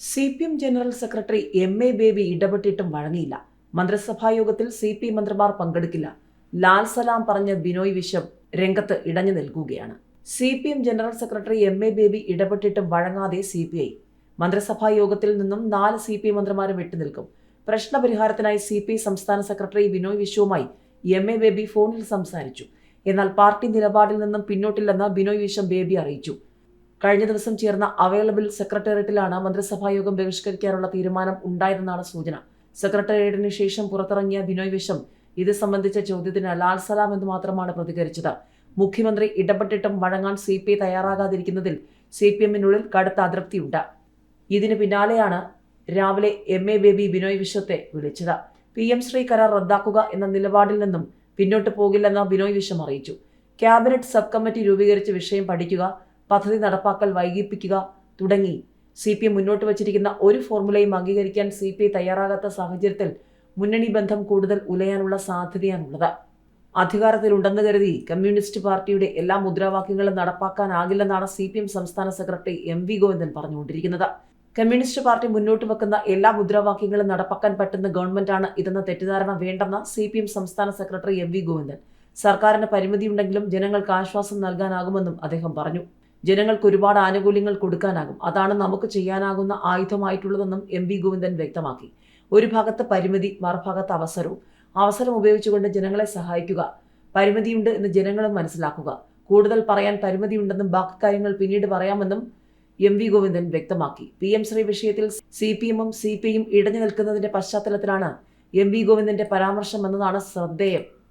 C P M general secretary M A Baby ഇടപെട്ടിട്ടും വഴങ്ങിയില്ല. മന്ത്രിസഭാ യോഗത്തിൽ സി പി മന്ത്രിമാർ പങ്കെടുക്കില്ല. ലാൽ സലാം പറഞ്ഞ ബിനോയ് വിശ്വം രംഗത്ത് ഇടഞ്ഞു നിൽക്കുകയാണ്. C P M general secretary M A Baby ഇടപെട്ടിട്ടും വഴങ്ങാതെ സി പി ഐ മന്ത്രിസഭാ യോഗത്തിൽ നിന്നും നാല് സി പി മന്ത്രിമാരും വിട്ടുനിൽക്കും പ്രശ്നപരിഹാരത്തിനായി സി പി ഐ സംസ്ഥാന സെക്രട്ടറി ബിനോയ് വിശ്വവുമായി എം എ ബേബി ഫോണിൽ സംസാരിച്ചു. എന്നാൽ പാർട്ടി നിലപാടിൽ നിന്നും പിന്നോട്ടില്ലെന്ന് ബിനോയ് വിശ്വം ബേബി അറിയിച്ചു. കഴിഞ്ഞ ദിവസം ചേർന്ന അവൈലബിൾ സെക്രട്ടേറിയറ്റിലാണ് മന്ത്രിസഭാ യോഗം ബഹിഷ്കരിക്കാനുള്ള തീരുമാനം ഉണ്ടായതെന്നാണ് സൂചന. സെക്രട്ടേറിയറ്റിന് ശേഷം പുറത്തിറങ്ങിയ ബിനോയ് വിശ്വം ഇത് സംബന്ധിച്ച ചോദ്യത്തിന് ലാൽ സലാം എന്ന് മാത്രമാണ് പ്രതികരിച്ചത്. മുഖ്യമന്ത്രി ഇടപെട്ടിട്ടും വഴങ്ങാൻ സി പി ഐ തയ്യാറാകാതിരിക്കുന്നതിൽ സി പി എമ്മിനുള്ളിൽ കടുത്ത അതൃപ്തിയുണ്ട്. ഇതിന് പിന്നാലെയാണ് രാവിലെ എം എ ബേബി ബിനോയ് വിശ്വത്തെ വിളിച്ചത്. പി എം ശ്രീ കരാർ റദ്ദാക്കുക എന്ന നിലപാടിൽ നിന്നും പിന്നോട്ട് പോകില്ലെന്ന് ബിനോയ് വിശ്വം അറിയിച്ചു. ക്യാബിനറ്റ് സബ് കമ്മിറ്റി രൂപീകരിച്ച് വിഷയം പഠിക്കുക പദ്ധതി നടപ്പാക്കൽ വൈകിപ്പിക്കുക തുടങ്ങി. സി പി എം മുന്നോട്ട് വച്ചിരിക്കുന്ന ഒരു ഫോർമുലയും അംഗീകരിക്കാൻ സി പി ഐ തയ്യാറാകാത്ത സാഹചര്യത്തിൽ മുന്നണി ബന്ധം കൂടുതൽ ഉലയാനുള്ള സാധ്യതയാണുള്ളത്. അധികാരത്തിലുണ്ടെന്ന് കരുതി കമ്മ്യൂണിസ്റ്റ് പാർട്ടിയുടെ എല്ലാ മുദ്രാവാക്യങ്ങളും നടപ്പാക്കാനാകില്ലെന്നാണ് സി പി എം സംസ്ഥാന സെക്രട്ടറി എം വി ഗോവിന്ദൻ പറഞ്ഞുകൊണ്ടിരിക്കുന്നത്. കമ്മ്യൂണിസ്റ്റ് പാർട്ടി മുന്നോട്ട് വെക്കുന്ന എല്ലാ മുദ്രാവാക്യങ്ങളും നടപ്പാക്കാൻ പറ്റുന്ന ഗവൺമെന്റാണ് ഇതെന്ന തെറ്റിദ്ധാരണ വേണ്ടെന്ന് സി പി എം സംസ്ഥാന സെക്രട്ടറി എം വി ഗോവിന്ദൻ. സർക്കാരിന് പരിമിതിയുണ്ടെങ്കിലും ജനങ്ങൾക്ക് ആശ്വാസം നൽകാനാകുമെന്നും അദ്ദേഹം പറഞ്ഞു. ജനങ്ങൾക്ക് ഒരുപാട് ആനുകൂല്യങ്ങൾ കൊടുക്കാനാകും. അതാണ് നമുക്ക് ചെയ്യാനാകുന്ന ആയുധമായിട്ടുള്ളതെന്നും എം വി ഗോവിന്ദൻ വ്യക്തമാക്കി. ഒരു ഭാഗത്ത് പരിമിതി മറുഭാഗത്ത് അവസരവും. അവസരം ഉപയോഗിച്ചുകൊണ്ട് ജനങ്ങളെ സഹായിക്കുക. പരിമിതിയുണ്ട് എന്ന് ജനങ്ങളും മനസ്സിലാക്കുക. കൂടുതൽ പറയാൻ പരിമിതിയുണ്ടെന്നും ബാക്കി കാര്യങ്ങൾ പിന്നീട് പറയാമെന്നും എം വി ഗോവിന്ദൻ വ്യക്തമാക്കി. പി എം ശ്രീ വിഷയത്തിൽ സി പി എമ്മും സി പി ഐയും ഇടഞ്ഞു നിൽക്കുന്നതിന്റെ പശ്ചാത്തലത്തിലാണ് എം വി ഗോവിന്ദന്റെ പരാമർശം എന്നതാണ് ശ്രദ്ധേയം.